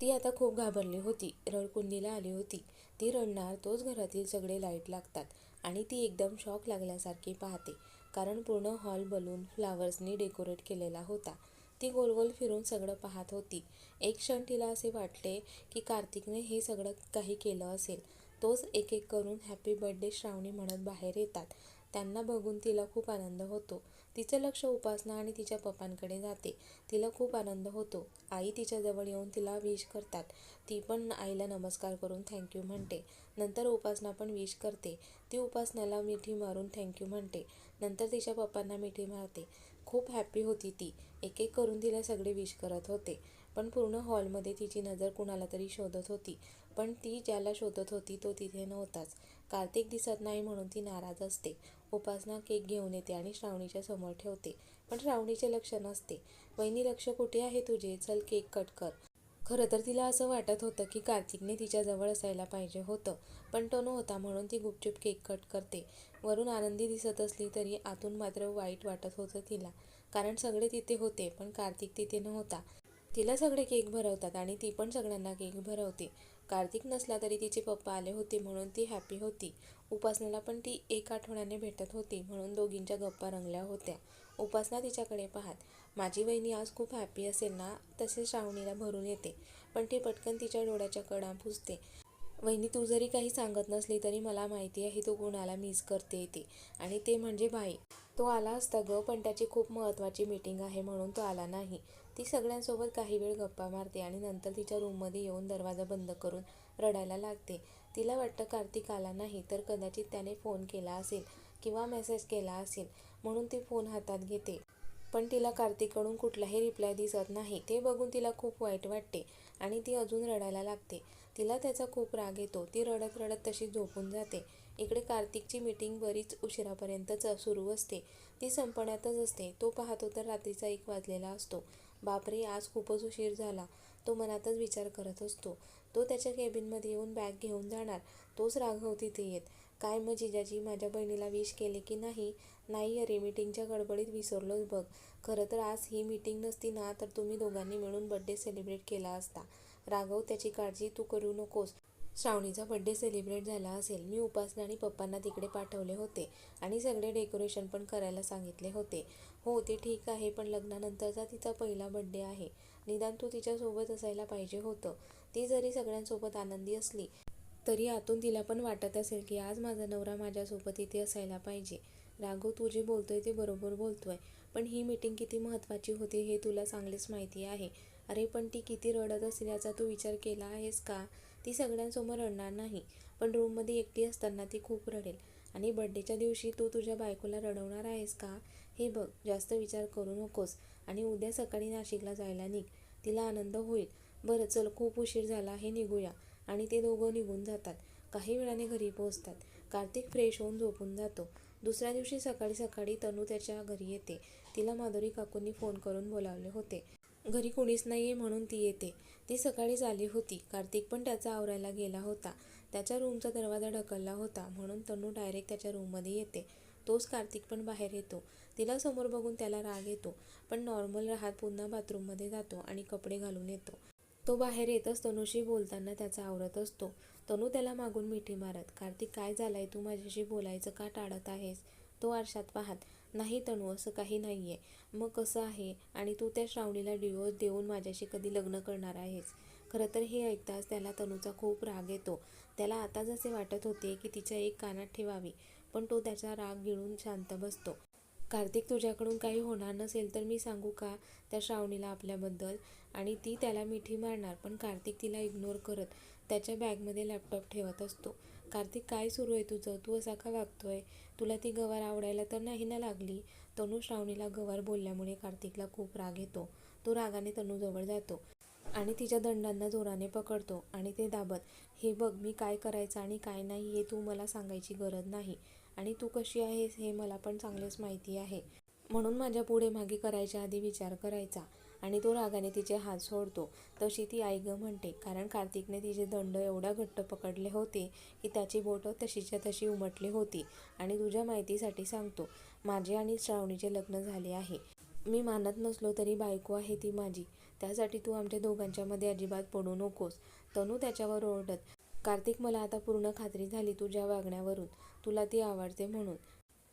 ती आता खूप घाबरली होती. रडकुंडीला आली होती. ती रडणार तोच घरातील सगळे लाइट लागतात आणि ती एकदम शॉक लागल्यासारखी पाहते. कारण पूर्ण हॉल बलून फ्लावर्सनी डेकोरेट केलेला होता. ती गोल गोल फिरून सगळं पाहत होती. एक क्षण तिला असे वाटले की कार्तिकने हे सगळं काही केलं असेल. तोच एक एक करून हॅपी बर्थडे श्रावणी म्हणत बाहेर येतात. त्यांना बघून तिला खूप आनंद होतो. तिचं लक्ष उपासना आणि तिच्या पप्पांकडे जाते. तिला खूप आनंद होतो. आई तिच्याजवळ येऊन तिला विश करतात. ती पण आईला नमस्कार करून थँक्यू म्हणते. नंतर उपासना पण विश करते. ती उपासनाला मिठी मारून थँक्यू म्हणते. नंतर तिच्या पप्पांना मिठी मारते. खूप हॅप्पी होती ती. एक एक करून तिला सगळे विश करत होते. पण पूर्ण हॉलमध्ये तिची नजर कुणाला तरी शोधत होती. पण ती ज्याला शोधत होती तो तिथे नव्हताच. कार्तिक दिसत नाही म्हणून ती नाराज असते. उपासना केक घेऊन येते आणि श्रावणीच्या समोर ठेवते. पण श्रावणीचे लक्ष नसते. वहिनी लक्ष कुठे आहे तुझे? चल केक कट कर. खरं तर तिला असं वाटत होतं की कार्तिकने तिच्याजवळ असायला पाहिजे होतं. पण तो नव्हता म्हणून ती गुपचूप केक कट करते. वरून आनंदी दिसत असली तरी आतून मात्र वाईट वाटत होतं तिला. कारण सगळे तिथे होते पण कार्तिक तिथे नव्हता. तिला सगळे केक भरवतात आणि ती पण सगळ्यांना केक भरवते. कार्तिक नसला तरी तिचे पप्पा आले होते म्हणून ती हॅपी होती. उपासनाला पण ती एक आठवड्याने भेटत होती म्हणून दोघींच्या गप्पा रंगल्या होत्या. उपासना तिच्याकडे पाहत माझी वहिनी आज खूप हॅपी असेल ना? तसे श्रावणीला भरून येते पण ती पटकन तिच्या डोळ्याच्या कडा पुसते. वहिनी तू जरी काही सांगत नसली तरी मला माहिती आहे तू कोणाला मिस करते ते आणि ते म्हणजे भाई तो आला असता ग पण त्याची खूप महत्त्वाची मीटिंग आहे म्हणून तो आला नाही. ती सगळ्यांसोबत काही वेळ गप्पा मारते आणि नंतर तिच्या रूममध्ये येऊन दरवाजा बंद करून रडायला लागते. तिला वाटतं कार्तिक आला नाही तर कदाचित त्याने फोन केला असेल किंवा मेसेज केला असेल म्हणून ती फोन हातात घेते. पण तिला कार्तिककडून कुठलाही रिप्लाय दिसत नाही. ते बघून तिला खूप वाईट वाटते आणि ती अजून रडायला लागते. तिला त्याचा खूप राग येतो. ती रडत रडत तशी झोपून जाते. इकडे कार्तिकची मीटिंग बरीच उशिरापर्यंतच सुरू असते. ती संपण्यातच असते. तो पाहतो तर रात्रीचा एक वाजलेला असतो. बापरे आज खूपच उशीर झाला. तो मनातच विचार करत असतो. तो त्याच्या केबिनमध्ये येऊन बॅग घेऊन जाणार. तोच राघव तिथे येत. काय मग जिजाजी माझ्या बहिणीला विश केले की नाही? नाही अरे मीटिंगच्या गडबडीत विसरलोच बघ. खरं तर आज ही मीटिंग नसती ना तर तुम्ही दोघांनी मिळून बड्डे सेलिब्रेट केला असता. राघव त्याची काळजी तू करू नकोस. श्रावणीचा बड्डे सेलिब्रेट झाला असेल. मी उपासना आणि पप्पांना तिकडे पाठवले होते आणि सगळे डेकोरेशन पण करायला सांगितले होते. हो ते ठीक आहे पण लग्नानंतरचा तिचा पहिला बड्डे आहे. निदान तू तिच्यासोबत असायला पाहिजे होतं. ती जरी सगळ्यांसोबत आनंदी असली तरी आतून तिला पण वाटत असेल की आज माझा नवरा माझ्यासोबत इथे असायला पाहिजे. राघव तू जे बोलतोय ते बरोबर बोलतोय पण ही मीटिंग किती महत्त्वाची होती हे तुला चांगलीच माहिती आहे. अरे पण ती किती रडत असल्याचा तू विचार केला आहेस का? ती सगळ्यांसमोर रडणार नाही पण रूममध्ये एकटी असताना ती खूप रडेल. आणि बड्डेच्या दिवशी तू तुझ्या बायकोला रडवणार आहेस का? हे बघ जास्त विचार करू नकोस आणि उद्या सकाळी नाशिकला जायला निघ. तिला आनंद होईल. बरं चल खूप उशीर झाला हे निघूया. आणि ते दोघं निघून जातात. काही वेळाने घरी पोहोचतात. कार्तिक फ्रेश होऊन झोपून जातो. दुसऱ्या दिवशी सकाळी सकाळी तनू त्याच्या घरी येते. तिला माधुरी काकूंनी फोन करून बोलावले होते. घरी कोणीच नाही आहे म्हणून ती येते. ती सकाळीच आली होती. कार्तिक पण त्याचा आवरायला गेला होता. त्याच्या रूमचा दरवाजा ढकलला होता म्हणून तनू डायरेक्ट त्याच्या रूममध्ये येते. तोच कार्तिक पण बाहेर येतो. तिला समोर बघून त्याला राग येतो. पण नॉर्मल राहत पुन्हा बाथरूममध्ये जातो आणि कपडे घालून येतो. तो बाहेर येतच तनुशी बोलताना त्याचा आवरत असतो. तनू त्याला मागून मिठी मारत कार्तिक काय झालंय? तू माझ्याशी बोलायचं का टाळत आहेस? तो आरशात पाहत नाही तणू असं काही नाही आहे मग कसं आहे? आणि तू त्या श्रावणीला डिवोर्स देऊन माझ्याशी कधी लग्न करणार आहेस? खरं तर हे ऐकताच त्याला तनूचा खूप राग येतो. त्याला आता जसे वाटत होते की तिच्या एक कानात ठेवावी. पण तो त्याचा राग गिळून शांत बसतो. कार्तिक तुझ्याकडून काही होणार नसेल तर मी सांगू का त्या श्रावणीला आपल्याबद्दल? आणि ती त्याला मिठी मारणार पण कार्तिक तिला इग्नोर करत त्याच्या बॅगमध्ये लॅपटॉप ठेवत असतो. कार्तिक काय सुरू आहे तुझं? तू असा का वागतोय? तुला ती गवार आवडायला तर नाही ना लागली? तनू श्रावणीला गवार बोलल्यामुळे कार्तिकला खूप राग येतो. तो रागाने तनूजवळ जातो आणि तिच्या दंडांना जोराने पकडतो आणि ते दाबत हे बघ मी काय करायचं आणि काय नाही हे तू मला सांगायची गरज नाही. आणि तू कशी आहेस हे मला पण चांगलेच माहिती आहे. म्हणून माझ्या पुढे मागे करायच्या आधी विचार करायचा आणि तो रागाने तिचे हात सोडतो. तशी ती आई ग म्हणते कारण कार्तिकने तिचे दंड एवढा घट्ट पकडले होते की त्याची बोटं तशीच्या तशी उमटली होती आणि तुझ्या माहितीसाठी सांगतो माझे आणि श्रावणीचे लग्न झाले आहे. मी मानत नसलो तरी बायको आहे ती माझी. त्यासाठी तू आमच्या दोघांच्यामध्ये अजिबात पडू नकोस. तनू त्याच्यावर ओरडत कार्तिक मला आता पूर्ण खात्री झाली तुझ्या वागण्यावरून. तुला ती आवडते म्हणून.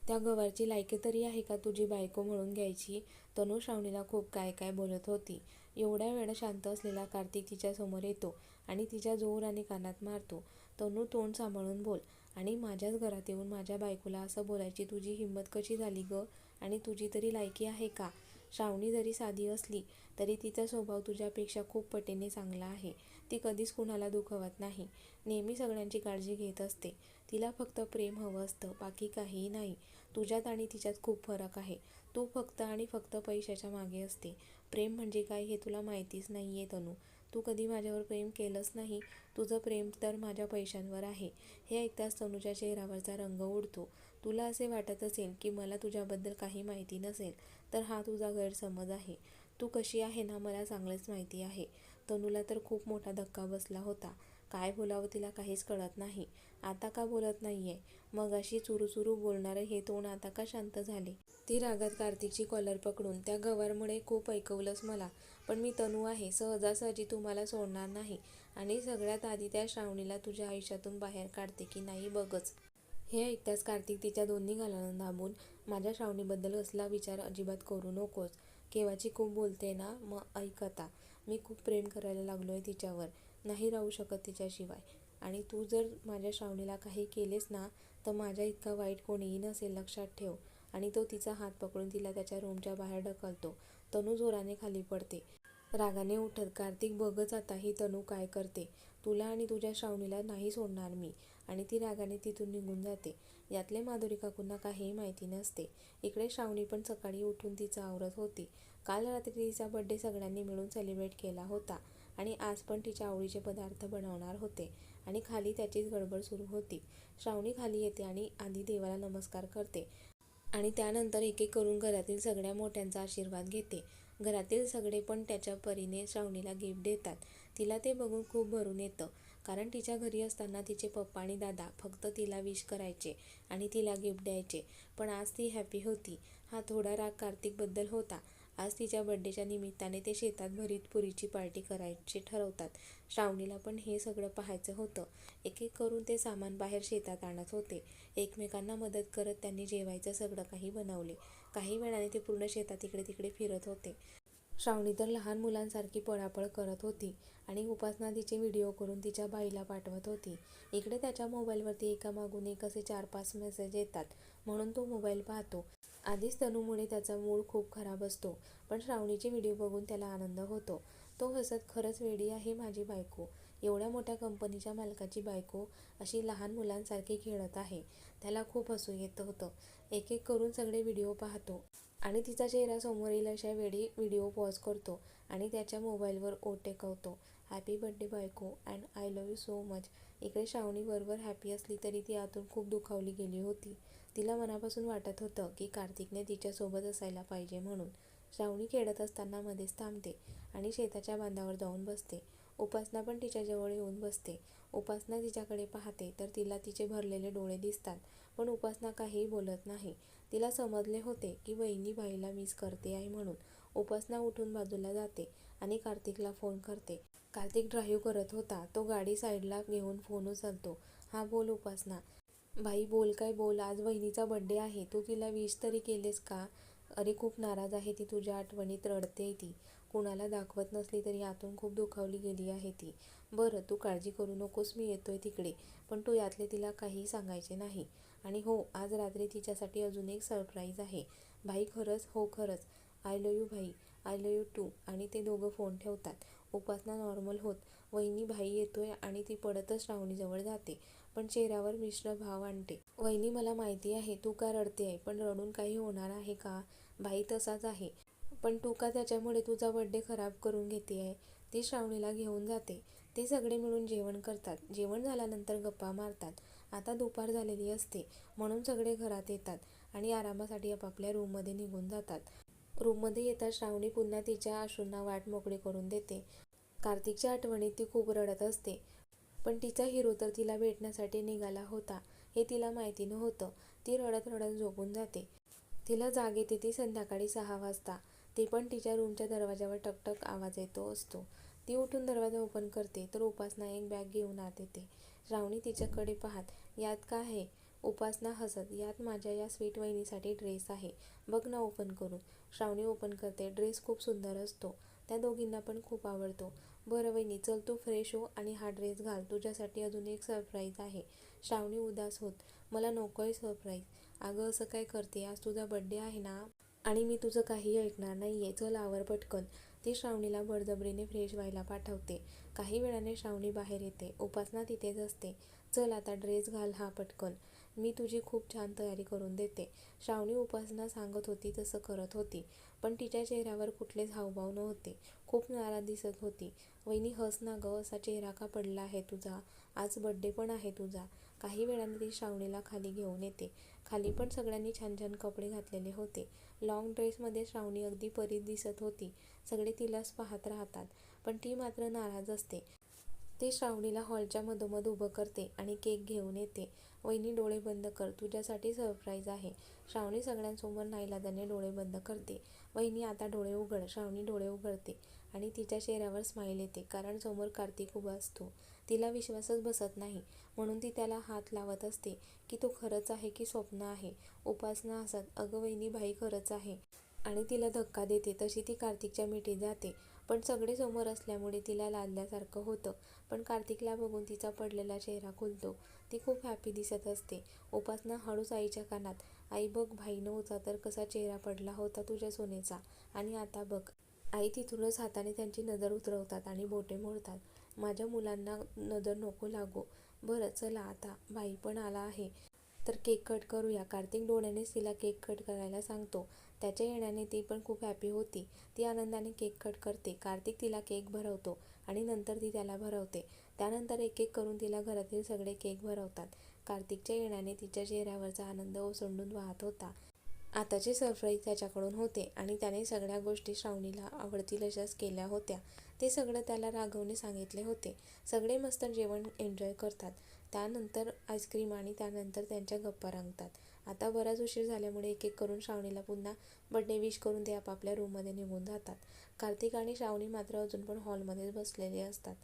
त्या गवारची लायकी तरी आहे का तुझी बायको म्हणून घ्यायची? तनू श्रावणीला खूप काय काय बोलत होती. एवढ्या वेळ शांत असलेला कार्तिक तिच्यासमोर येतो आणि तिच्या जोराने कानात मारतो. तनू तोंड सांभाळून बोल आणि माझ्याच घरात येऊन माझ्या बायकोला असं बोलायची तुझी हिंमत कशी झाली ग? आणि तुझी तरी लायकी आहे का? श्रावणी जरी साधी असली तरी तिचा स्वभाव तुझ्यापेक्षा खूप पटीने चांगला आहे. ती कधीच कुणाला दुखवत नाही. नेहमी सगळ्यांची काळजी घेत असते. तिला फक्त प्रेम हवं असतं बाकी काहीही नाही. तुझ्यात आणि तिच्यात खूप फरक आहे. तू फक्त आणि फक्त पैशाच्या मागे असते. प्रेम म्हणजे काय हे तुला माहितीच नाही आहे तनू. तू कधी माझ्यावर प्रेम केलंच नाही. तुझं प्रेम तर माझ्या पैशांवर आहे. हे ऐकताच तनूच्या चेहऱ्यावरचा रंग उडतो. तुला असे वाटत असेल की मला तुझ्याबद्दल काही माहिती नसेल तर हा तुझा गैरसमज आहे. तू कशी आहे ना मला चांगलंच माहिती आहे. तनूला तर खूप मोठा धक्का बसला होता. काय बोलावं तिला काहीच कळत नाही. आता का बोलत नाहीये? मग अशी चुरू बोलणारं हे तोंड आता का शांत झाले? ती रागात कार्तिकची कॉलर पकडून त्या गवारमुळे खूप ऐकवलंस मला. पण मी तनू आहे. सहजासहजी तुम्हाला सोडणार नाही. आणि सगळ्यात आधी त्या श्रावणीला तुझ्या आयुष्यातून बाहेर काढते की नाही बघच. हे ऐकताच कार्तिक तिच्या दोन्ही गालांना दाबून माझ्या श्रावणीबद्दल असला विचार अजिबात करू नकोस. केव्हाची खूप बोलते ना मग ऐक आता. मी खूप प्रेम करायला लागलो आहे तिच्यावर. नाही राहू शकत तिच्याशिवाय. आणि तू जर माझ्या श्रावणीला काही केलेस ना तर माझ्या इतका वाईट कोणीही नसेल लक्षात ठेव. आणि तो तिचा हात पकडून तिला त्याच्या रूमच्या बाहेर ढकलतो. तनू जोराने खाली पडते. रागाने उठत कार्तिक बघच आता ही तनू काय करते. तुला आणि तुझ्या श्रावणीला नाही सोडणार मी. आणि ती रागाने तिथून निघून जाते. यातले माधुरी काकूंना काहीही माहिती नसते. इकडे श्रावणी पण सकाळी उठून तिचं आवरत होती. काल रात्री तिचा बड्डे सगळ्यांनी मिळून सेलिब्रेट केला होता आणि आज पण तिच्या आवडीचे पदार्थ बनवणार होते आणि खाली त्याचीच गडबड सुरू होती. श्रावणी खाली येते आणि आधी देवाला नमस्कार करते आणि त्यानंतर एक एक करून घरातील सगळ्या मोठ्यांचा आशीर्वाद घेते. घरातील सगळे पण त्याच्या परीने श्रावणीला गिफ्ट देतात. तिला ते बघून खूप भरून येतं. कारण तिच्या घरी असताना तिचे पप्पा आणि दादा फक्त तिला विश करायचे आणि तिला गिफ्ट द्यायचे. पण आज ती हॅपी होती. हा थोडा राग कार्तिकबद्दल होता. आज तिच्या बड्डेच्या निमित्ताने ते शेतात भरीत पुरीची पार्टी करायची ठरवतात. श्रावणीला पण हे सगळं पाहायचं होतं. एक एक करून ते सामान बाहेर शेतात आणत होते. एकमेकांना मदत करत त्यांनी जेवायचं सगळं काही बनवले. काही वेळाने ते पूर्ण शेतात इकडे तिकडे फिरत होते. श्रावणी तर लहान मुलांसारखी पळापळ करत होती आणि उपासना तिचे व्हिडिओ करून तिच्या बाईला पाठवत होती. इकडे त्याच्या मोबाईलवरती एकामागून एक असे चार पाच मेसेज येतात. म्हणून तो मोबाईल पाहतो. आधीच तनूमुळे त्याचा मूड खूप खराब असतो पण श्रावणीचे व्हिडिओ बघून त्याला आनंद होतो. तो हसत खरंच वेडी आहे माझी बायको. एवढ्या मोठ्या कंपनीच्या मालकाची बायको अशी लहान मुलांसारखी खेळत आहे. त्याला खूप हसू येत होतं. एक एक करून सगळे व्हिडिओ पाहतो. आणि तिचा चेहरा समोर येईल अशा वेळी व्हिडिओ पॉज करतो आणि त्याच्या मोबाईलवर ओ टेकवतो. हॅपी बड्डे बायको and I love you so much. इकडे श्रावणी बरोबर हॅपी असली तरी ती आतून खूप दुखावली गेली होती. तिला मनापासून वाटत होतं की कार्तिकने तिच्यासोबत असायला पाहिजे म्हणून. श्रावणी खेळत असताना मध्येच थांबते आणि शेताच्या बांधावर जाऊन बसते. उपासना पण तिच्याजवळ येऊन बसते. उपासना तिच्याकडे पाहते तर तिला तिचे भरलेले डोळे दिसतात पण उपासना काहीही बोलत नाही. तिला समजले होते की वहिनी भाईला मिस करते आहे म्हणून उपासना उठून बाजूला जाते आणि कार्तिकला फोन करते. कार्तिक ड्राईव्ह करत होता. तो गाडी साईडला घेऊन फोन उचलतो. हा बोल उपासना. भाई बोल काय बोल? आज वहिनीचा बड्डे आहे. तू तिला विश तरी केलेस का? अरे खूप नाराज आहे ती. तुझ्या आठवणीत रडते ती. कुणाला दाखवत नसली तरी आतून खूप दुखावली गेली आहे ती. बरं तू काळजी करू नकोस. मी येतोय तिकडे. पण तू यातले तिला काही सांगायचे नाही. आणि हो आज रात्री तिच्यासाठी अजून एक सरप्राईज आहे. भाई खरंच? हो खरंच. आय लव यू भाई. आय लव यू टू आणि ते दोघं फोन ठेवतात. उपासना नॉर्मल होत. वहिनी भाई येतोय आणि ती पडतच श्रावणीजवळ जाते. पण चेहऱ्यावर मिश्र भाव आणते. वहिनी मला माहिती आहे तू का रडते आहे? पण रडून काही होणार आहे का? भाई तसाच आहे. पण तू का त्याच्यामुळे तुझा बड्डे खराब करून घेते आहे? ती श्रावणीला घेऊन जाते. ते सगळे मिळून जेवण करतात. जेवण झाल्यानंतर गप्पा मारतात. आता दुपार झालेली असते. म्हणून सगळे घरात येतात आणि आरामासाठी आपापल्या रूममध्ये निघून जातात. रूममध्ये येता श्रावणी पुन्हा तिच्या अश्रूंना वाट मोकळी करून देते. कार्तिकच्या आठवणीत ती खूप रडत असते. पण तिचा हिरो तर तिला भेटण्यासाठी निघाला होता. हे तिला माहिती नव्हतं. ती रडत रडत झोपून जाते. तिला जाग येते ती संध्याकाळी सहा वाजता. ते पण तिच्या रूमच्या दरवाजावर टकटक आवाज येतो असतो. ती उठून दरवाजा ओपन करते तर उपासना एक बॅग घेऊन आत येते. श्रावणी तिच्याकडे पाहत यात काय आहे? उपासना हसत यात माझ्या या स्वीट वहिनीसाठी ड्रेस आहे. बघ ना ओपन करून. श्रावणी ओपन करते. ड्रेस खूप सुंदर असतो. त्या दोघींना पण खूप आवडतो. बरं वहिनी चल तू फ्रेश हो आणि हा ड्रेस घाल. तुझ्यासाठी अजून एक सरप्राईज आहे. श्रावणी उदास होत मला नको आहे सरप्राईज अगं असं काय करते? आज तुझा बड्डे आहे ना? आणि मी तुझं काही ऐकणार नाही आहे चल आवर पटकन. ती श्रावणीला बळजबरीने फ्रेश व्हायला पाठवते. काही वेळाने श्रावणी बाहेर येते. उपासना तिथेच असते. चल आता ड्रेस घाल हा पटकन. मी तुझी खूप छान तयारी करून देते. श्रावणी उपासना सांगत होती तसं करत होती. पण तिच्या चेहऱ्यावर कुठलेच हावभाव नव्हते. खूप नाराज दिसत होती. वहिनी हस ना गं असा चेहरा का पडला आहे तुझा? आज बड्डे पण आहे तुझा. काही वेळाने ती श्रावणीला खाली घेऊन येते. खाली पण सगळ्यांनी छान छान कपडे घातलेले होते. लॉंग ड्रेसमध्ये श्रावणी अगदी परीत दिसत होती. सगळे तिलाच पाहत राहतात. पण ती मात्र नाराज असते. ती श्रावणीला हॉलच्या मधोमध उभं करते आणि केक घेऊन येते. वहिनी डोळे बंद कर तुझ्यासाठी सरप्राईज आहे. श्रावणी सगळ्यांसमोर नाईलाजाने डोळे बंद करते. वहिनी आता डोळे उघड. श्रावणी डोळे उघडते आणि तिच्या चेहऱ्यावर स्माईल येते. कारण समोर कार्तिक उभा असतो. तिला विश्वासच बसत नाही. म्हणून ती त्याला हात लावत असते की तो खरंच आहे की स्वप्न आहे. उपासना हसत अगं वहिनी भाई खरंच आहे. आणि तिला धक्का देते. तशी ती कार्तिकच्या मिठीत जाते. पण सगळे समोर असल्यामुळे तिला लादल्यासारखं होतं. पण कार्तिकला बघून तिचा पडलेला चेहरा खुलतो. ती खूप हॅपी दिसत असते. उपासना हळूच आईच्या कानात. आई बघ भाई नव्हता तर कसा चेहरा पडला होता तुझ्या सोनेचा. आणि आता बघ. आई तिथूनच हाताने त्यांची नजर उतरवतात आणि बोटे मोडतात. माझ्या मुलांना नजर नको लागो. बरं चला आता. भाई पण आला आहे. तर केक कट करूया. कार्तिक डोळ्यानेच तिला केक कट करायला सांगतो. त्याच्या येण्याने ती पण खूप हॅपी होती. ती आनंदाने केक कट करते. कार्तिक तिला केक भरवतो आणि नंतर ती त्याला भरवते. त्यानंतर एक एक करून तिला घरातील सगळे केक भरवतात. कार्तिकच्या येण्याने तिच्या चेहऱ्यावरचा आनंद ओसंडून वाहत होता. आताचे सरप्राईज त्याच्याकडून होते आणि त्याने सगळ्या गोष्टी श्रावणीला आवडतील अशाच केल्या होत्या. ते सगळं त्याला राघवने सांगितले होते. सगळे मस्त जेवण एन्जॉय करतात. त्यानंतर आईस्क्रीम आणि त्यानंतर त्यांच्या गप्पा रंगतात. आता बराच उशीर झाल्यामुळे एक एक करून श्रावणीला पुन्हा बड्डे विश करून ते आपापल्या रूममध्ये निघून जातात. कार्तिक आणि श्रावणी मात्र अजून पण हॉलमध्येच बसलेले असतात.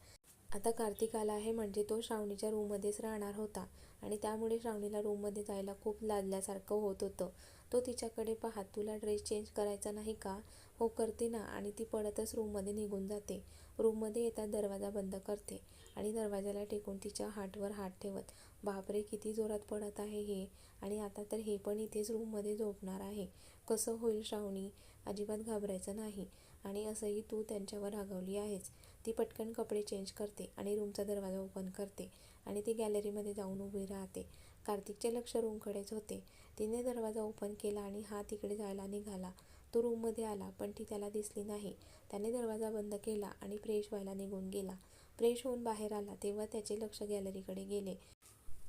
आता कार्तिक आला आहे म्हणजे तो श्रावणीच्या रूममध्येच राहणार होता. आणि त्यामुळे श्रावणीला रूममध्ये जायला खूप लादल्यासारखं होत होतं. तो तिच्याकडे पाहत तुला ड्रेस चेंज करायचा नाही का? हो करते ना. आणि ती पडतच रूममध्ये निघून जाते. रूममध्ये येतात दरवाजा बंद करते आणि दरवाजाला टेकून तिच्या हाटवर हात ठेवत बापरे किती जोरात पडत आहे हे. आणि आता तर हे पण इथेच रूममध्ये झोपणार आहे. कसं होईल श्रावणी? अजिबात घाबरायचं नाही. आणि असंही तू त्यांच्यावर रागवली आहेस. ती पटकन कपडे चेंज करते आणि रूमचा दरवाजा ओपन करते आणि ती गॅलरीमध्ये जाऊन उभी राहते. कार्तिकचे लक्ष रूमकडेच होते. तिने दरवाजा ओपन केला आणि हा तिकडे जायला निघाला. तो रूममध्ये आला पण ती त्याला दिसली नाही. त्याने दरवाजा बंद केला आणि फ्रेश व्हायला निघून गेला. फ्रेश होऊन बाहेर आला तेव्हा त्याचे लक्ष गॅलरीकडे गेले.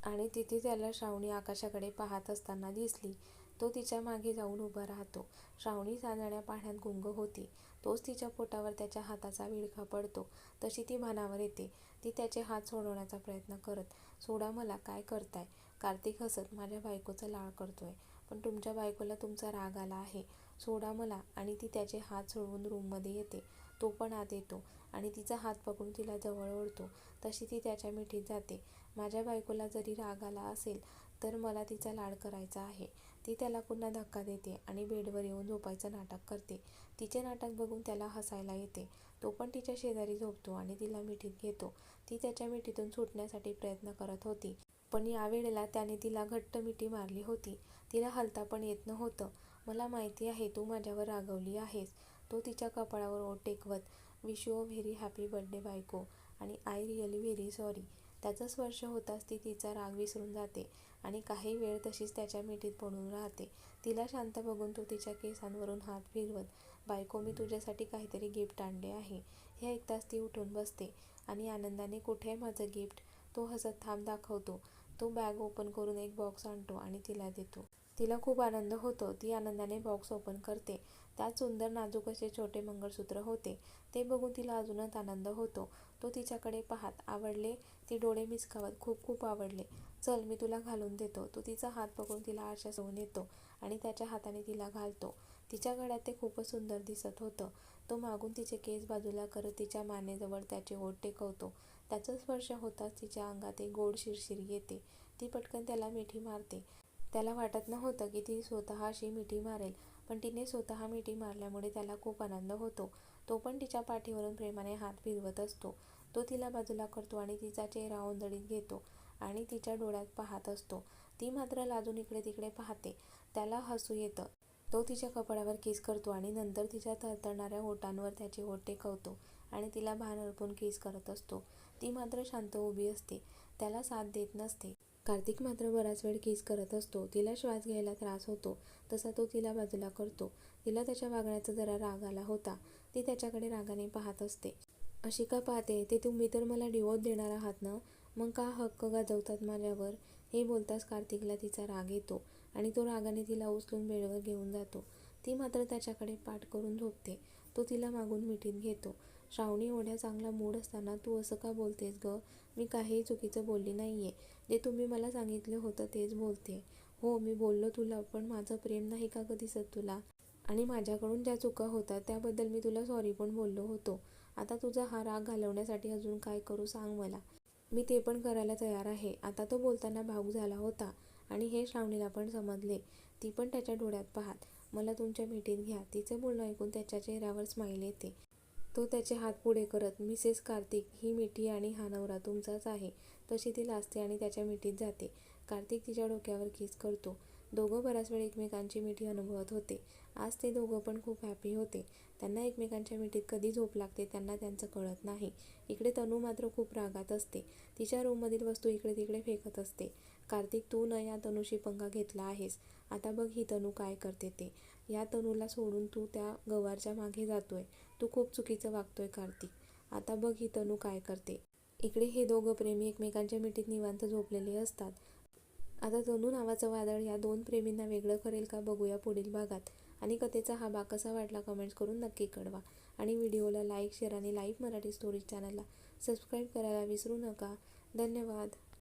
आणि तिथे त्याला श्रावणी आकाशाकडे पाहत असताना दिसली. तो तिच्यामागे जाऊन उभा राहतो. श्रावणी सांजण्या पाण्यात गुंग होती. तोच तिच्या पोटावर त्याच्या हाताचा विळखा पडतो. तशी ती भानावर येते. ती त्याचे हात सोडवण्याचा प्रयत्न करत सोडा मला काय करताय कार्तिक हसत माझ्या बायकोचा लाळ करतोय. पण तुमच्या बायकोला तुमचा राग आला आहे. सोडा मला आणि ती त्याचे हात सोडवून रूममध्ये येते. तो पण आत येतो आणि तिचा हात पकडून तिला जवळ ओढतो. तशी ती त्याच्या मिठीत जाते. माझ्या बायकोला जरी राग आला असेल तर मला तिचा लाड करायचा आहे. ती त्याला पुन्हा धक्का देते आणि बेडवर येऊन झोपायचं नाटक करते. तिचे नाटक बघून त्याला हसायला येते. तो पण तिच्या शेजारी झोपतो आणि तिला मिठीत घेतो. ती त्याच्या मिठीतून सुटण्यासाठी प्रयत्न करत होती. पण यावेळेला त्याने तिला घट्ट मिठी मारली होती. तिला हलता पण येत नव्हतं. मला माहिती आहे तू माझ्यावर रागवली आहेस तो तिच्या कपाळावर ओट टेकवत wish you very happy birthday बायको. आणि आय रिअली व्हेरी सॉरी त्याचा स्पर्श होताच ती तिचा राग विसरून जाते. आणि काही वेळ तशीच त्याच्या मिठीत पडून राहते. तिला शांत बघून तो तिच्या केसांवरून हात फिरवत बायको मी तुझ्यासाठी काहीतरी गिफ्ट आणले आहे. हे ऐकताच ती उठून बसते आणि आनंदाने कुठे आहे माझं गिफ्ट? तो हसत थांब दाखवतो. तो बॅग ओपन करून एक बॉक्स आणतो आणि तिला देतो. तिला खूप आनंद होतो. ती आनंदाने बॉक्स ओपन करते. त्यात सुंदर नाजूक असे छोटे मंगळसूत्र होते. ते बघून तिला अजूनच आनंद होतो. तो तिच्याकडे पाहत आवडले. ती डोळे मिचकावत खूप खूप आवडले. चल मी तुला घालून देतो. तो तिचा हात पकडून तिला आरशाजवळ येतो आणि त्याच्या हाताने तिला घालतो. तिच्या गळ्यात ते खूपच सुंदर दिसत होतं. तो मागून तिचे केस बाजूला करत तिच्या मानेजवळ त्याचे ओठ टेकवतो. त्याचा स्पर्श होताच तिच्या अंगात एक गोड शिरशिर येते. ती पटकन त्याला मिठी मारते. त्याला वाटत नव्हतं की ती स्वतः अशी मिठी मारेल पण तिने स्वतः मिठी मारल्यामुळे त्याला खूप आनंद होतो. तो पण तिच्या पाठीवरून प्रेमाने हात फिरवत असतो. तो तिला बाजूला करतो आणि तिचा चेहरा ओंधळीत घेतो. आणि तिच्या डोळ्यात पाहत असतो. ती मात्र लाजून इकडे तिकडे पाहते. त्याला हसू येतं. तो तिच्या कपाळावर किस करतो आणि नंतर तिच्या थरथरणाऱ्या ओठांवर त्याचे ओठ टेकवतो आणि तिला भान अर्पून किस करत असतो. ती मात्र शांत उभी असते. त्याला साथ देत नसते. कार्तिक मात्र बराच वेळ किस करत असतो. तिला श्वास घ्यायला त्रास होतो. तसा तो तिला बाजूला करतो. तिला त्याच्या वागण्याचा जरा राग आला होता. ती त्याच्याकडे रागाने पाहत असते. अशी का पाहते? ते तुम्ही तर मला डिवोर्स देणार आहात ना? मग का हक्क गाजवतात माझ्यावर? हे बोलताच कार्तिकला तिचा राग येतो आणि तो रागाने तिला उचलून बेडवर घेऊन जातो. ती मात्र त्याच्याकडे पाठ करून झोपते. तो तिला मागून मिठीत घेतो. श्रावणी एवढ्या चांगला मूड असताना तू असं का बोलतेस ग? मी काहीही चुकीचं बोलली नाही आहे जे तुम्ही मला सांगितलं होतं तेच बोलते. हो मी बोललो तुला पण माझं प्रेम नाही का ग दिसत तुला? आणि माझ्याकडून ज्या चुका होतात त्याबद्दल मी तुला सॉरी पण बोललो होतो. आता तुझा हा राग घालवण्यासाठी अजून काय करू सांग मला. मी ते पण करायला तयार आहे. आता तो बोलताना भाऊक झाला होता आणि हे श्रावणीला पण समजले. ती पण त्याच्या डोळ्यात पाहत मला तुमच्या भेटीत घ्या. तिचं बोलणं ऐकून त्याच्या चेहऱ्यावर स्माईल येते. तो त्याचे हात पुढे करत मिसेस कार्तिक ही मिठी आणि हा नवरा तुमचाच आहे. तशी ती लाजते आणि त्याच्या मिठीत जाते. कार्तिक तिच्या डोक्यावर किस करतो. दोघं बराच वेळ एकमेकांची मिठी अनुभवत होते. आज ते दोघं पण खूप हॅपी होते. त्यांना एकमेकांच्या मिठीत कधी झोप लागते त्यांना त्यांचं कळत नाही. इकडे तनू मात्र खूप रागात असते. तिच्या रूममधील वस्तू इकडे तिकडे फेकत असते. कार्तिक तू न या तनूशी पंगा घेतला आहेस. आता बघ ही तनू काय करते ते. या तनूला सोडून तू त्या गवारच्या मागे जातोय. तू खूप चुकीचं वागतोय कार्तिक. आता बघ ही तनू काय करते. इकडे हे दोघं प्रेमी एकमेकांच्या मिठीत निवांत झोपलेले असतात. आता तनू नावाचं वादळ ह्या दोन प्रेमींना वेगळं करेल का बघूया पुढील भागात. आणि कथेचा हा भाग कसा वाटला कमेंट्स करून नक्की कळवा. आणि व्हिडिओला लाईक शेअर आणि लाईव्ह मराठी स्टोरीज चॅनलला सबस्क्राईब करायला विसरू नका. धन्यवाद.